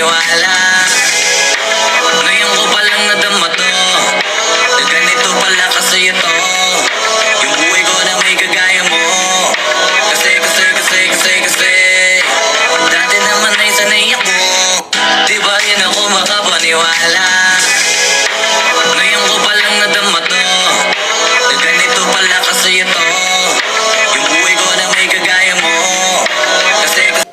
maniwala Ngayon ko palang nadama to. Na ganito pala kasi ito Yung buhay ko na may kagaya mo. Kasi, kasi, kasi, kasi, kasi. Dati naman ay sanay ako. Di ba rin ako makapaniwala?